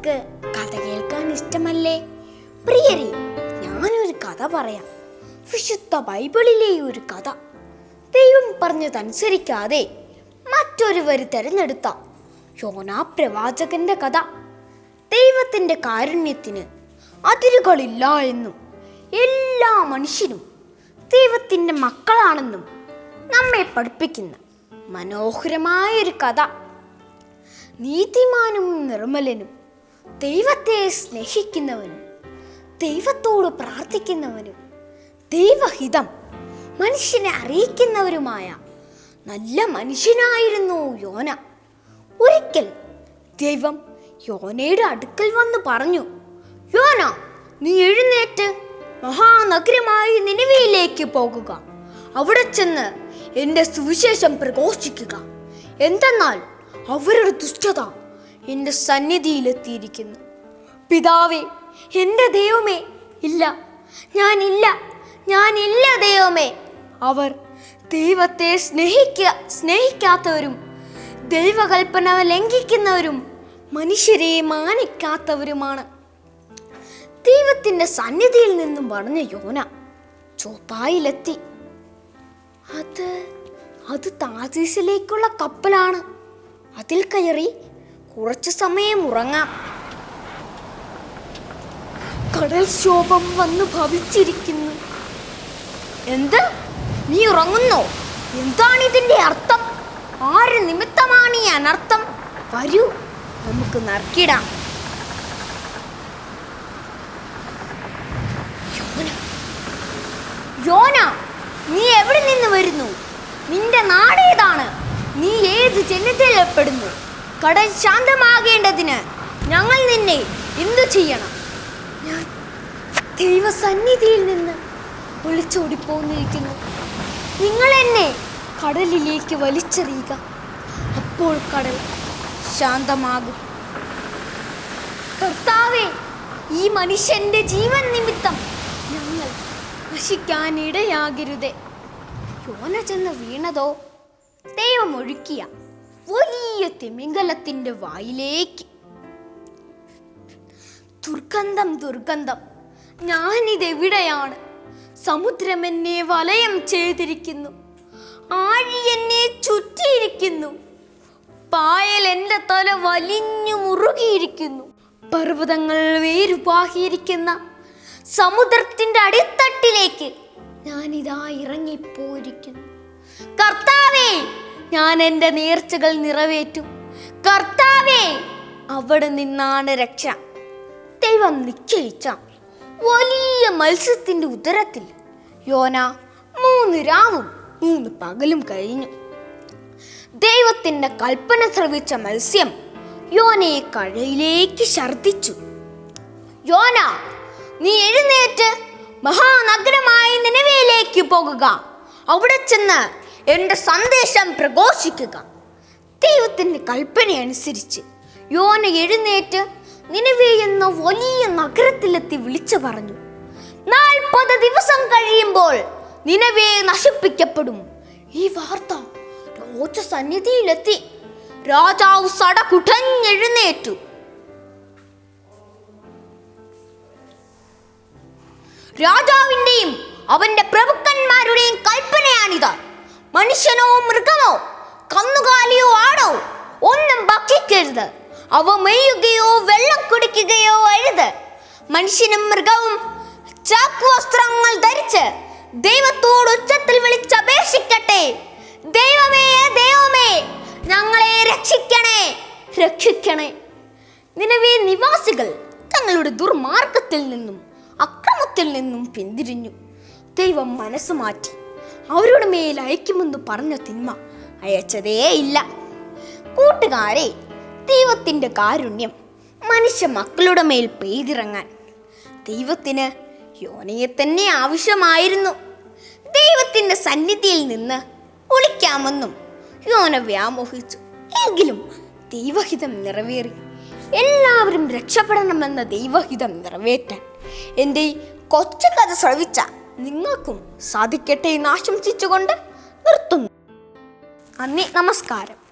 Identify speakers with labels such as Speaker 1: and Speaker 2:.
Speaker 1: നിങ്ങൾക്ക് കഥ കേൾക്കാൻ ഇഷ്ടമല്ലേ? പ്രിയരെ ഞാനൊരു കഥ പറയാം. വിശുദ്ധ ബൈബിളിലെ ഒരു കഥ. ദൈവം പറഞ്ഞതനുസരിക്കാതെ മറ്റൊരുവർ തിരഞ്ഞെടുത്ത യോനാ പ്രവാചകന്റെ കഥ. ദൈവത്തിന്റെ കാരുണ്യത്തിന് അതിരുകളില്ല എന്നും എല്ലാ മനുഷ്യരും ദൈവത്തിന്റെ മക്കളാണെന്നും നമ്മെ പഠിപ്പിക്കുന്ന മനോഹരമായൊരു കഥ. നീതിമാനും നിർമ്മലനും ദൈവത്തെ സ്നേഹിക്കുന്നവനും ദൈവത്തോട് പ്രാർത്ഥിക്കുന്നവനും ദൈവഹിതം മനുഷ്യനെ അറിയിക്കുന്നവരുമായ നല്ല മനുഷ്യനായിരുന്നു യോന. ഒരിക്കൽ ദൈവം യോനയുടെ അടുക്കൽ വന്ന് പറഞ്ഞു യോന നീ എഴുന്നേറ്റ് മഹാനഗരമായി നിലവിയിലേക്ക് പോകുക. അവിടെ ചെന്ന് എന്റെ സുവിശേഷം പ്രഘോഷിക്കുക. എന്തെന്നാൽ അവരുടെ ദുഷ്ടത എന്റെ സന്നിധിയിലെത്തിയിരിക്കുന്നു. പിതാവേ എന്റെ ദൈവമേ ഇല്ല. ഞാനില്ല. ഞാനില്ല ദൈവമേ. അവർ ദൈവത്തെ സ്നേഹിക്ക സ്നേഹിക്കാത്തവരും ദൈവകൽപ്പന ലംഘിക്കുന്നവരും മനുഷ്യരെ മാനിക്കാത്തവരുമാണ്. ദൈവത്തിന്റെ സന്നിധിയിൽ നിന്നും പറഞ്ഞ യോന ചോപ്പായിലെത്തി. അത് അത് താതീസിലേക്കുള്ള കപ്പലാണ്. അതിൽ കയറി കുറച്ചു സമയം ഉറങ്ങാം. കടൽ ശോഭം വന്ന് ഭവിച്ചിരിക്കുന്നു. എന്ത്? നീ ഉറങ്ങുന്നോ? എന്താണ് ഇതിന്റെ അർത്ഥം? ആര് നിമിത്തമാണ് ഈ അനർത്ഥം? വരൂ നമുക്ക് നറുക്കിടാം. യോന. നീ എവിടെ നിന്ന് വരുന്നു? നിന്റെ നാടേതാണ് നീ ഏത് ജനതയിൽപ്പെടുന്നു കടൽ ശാന്തമാകേണ്ടതിന് ഞങ്ങൾ നിന്നെ എന്തു ചെയ്യണം? ഞാൻ ദൈവസന്നിധിയിൽ നിന്ന് ഒളിച്ചോടിപ്പോന്നിരിക്കുന്നു. നിങ്ങൾ എന്നെ കടലിലേക്ക് വലിച്ചെറിയുക. അപ്പോൾ കടൽ ശാന്തമാകും. കർത്താവേ ഈ മനുഷ്യന്റെ ജീവൻ നിമിത്തം ഞങ്ങൾ നശിക്കാനിടയാകരുതേ. യോന ചെന്ന് വീണതോ? ദൈവം ഒഴുക്കിയ വലിയ തിമിംഗലത്തിന്റെ വായിലേക്ക്. ദുർഗന്ധം ദുർഗന്ധം. ഞാനിതെവിടെയാണ്? സമുദ്രം എന്നെ വലയം ചെയ്തിരിക്കുന്നു. ആഴി എന്നെ ചുറ്റിയിരിക്കുന്നു. പായൽ എന്റെ തല വലിഞ്ഞു മുറുകിയിരിക്കുന്നു. പർവതങ്ങൾ വേരുപാകിയിരിക്കുന്ന സമുദ്രത്തിന്റെ അടിത്തട്ടിലേക്ക് ഞാനിതാ ഇറങ്ങിപ്പോയിരിക്കുന്നു. കർത്താവേ ഞാൻ എന്റെ നേർച്ചകൾ നിറവേറ്റും. കർത്താവേ അവിടെ നിന്നാണ് രക്ഷ. ദൈവം നിശ്ചയിച്ച വലിയ മത്സ്യത്തിന്റെ ഉദരത്തിൽ യോന മൂന്ന് രാവും മൂന്ന് പകലും കഴിഞ്ഞു. ദൈവത്തിന്റെ കൽപ്പന ശ്രവിച്ച മത്സ്യം യോനയെ കഴയിലേക്ക് ഛർദിച്ചു യോന നീ എഴുന്നേറ്റ് മഹാനഗരമായ നിലവിലേക്ക് പോകുക. അവിടെ ചെന്ന് എന്റെ സന്ദേശം പ്രഘോഷിക്കുക. ദൈവത്തിന്റെ കൽപ്പനയനുസരിച്ച് യോന എഴുന്നേറ്റ് നിലവേ എന്ന വലിയ നഗരത്തിലെത്തി വിളിച്ചു പറഞ്ഞു. നാൽപ്പത് ദിവസം കഴിയുമ്പോൾ നിലവേ നശിപ്പിക്കപ്പെടും. ഈ വാർത്ത രാജസന്നിധിയിലെത്തി രാജാവ് സടകുടഞ്ഞെഴുന്നേറ്റു. രാജാവിന്റെയും അവന്റെ പ്രഭുക്കന്മാരുടെയും കൽപ്പനയാണിത് മനുഷ്യനോ മൃഗമോ? കന്നുകാലിയോ ആടോ? ഒന്നും ഭക്ഷിക്കരുത്. അവ മെയ്യുകയോ വെള്ളം കുടിക്കുകയോ അരുത്. മനുഷ്യനും മൃഗവും ചാക്കു വസ്ത്രങ്ങൾ ധരിച്ച് ദൈവത്തോട് ഉച്ചത്തിൽ വിളിച്ചപേക്ഷിക്കട്ടെ ദൈവമേ ദൈവമേ ഞങ്ങളെ രക്ഷിക്കണേ രക്ഷിക്കണേ. നിലവേ നിവാസികൾ തങ്ങളുടെ ദുർമാർഗത്തിൽ നിന്നും അക്രമത്തിൽ നിന്നും പിന്തിരിഞ്ഞു. ദൈവം മനസ്സ് മാറ്റി. അവരുടെ മേൽ അയക്കുമെന്ന് പറഞ്ഞ തിന്മ അയച്ചതേ ഇല്ല. കൂട്ടുകാരെ ദൈവത്തിന്റെ കാരുണ്യം മനുഷ്യ മക്കളുടെ മേൽ പെയ്തിറങ്ങാൻ. ദൈവത്തിന് യോനയെ തന്നെ ആവശ്യമായിരുന്നു. ദൈവത്തിന്റെ സന്നിധിയിൽ നിന്ന് ഒളിക്കാമെന്നും യോന വ്യാമോഹിച്ചു. എങ്കിലും ദൈവഹിതം നിറവേറി. എല്ലാവരും രക്ഷപ്പെടണമെന്ന ദൈവഹിതം നിറവേറ്റാൻ എന്റെ കൊച്ചു കഥ ശ്രവിച്ച നിങ്ങൾക്കും സാധിക്കട്ടെ എന്ന് ആശംസിച്ചുകൊണ്ട് നിർത്തുന്നു. നന്ദി നമസ്കാരം.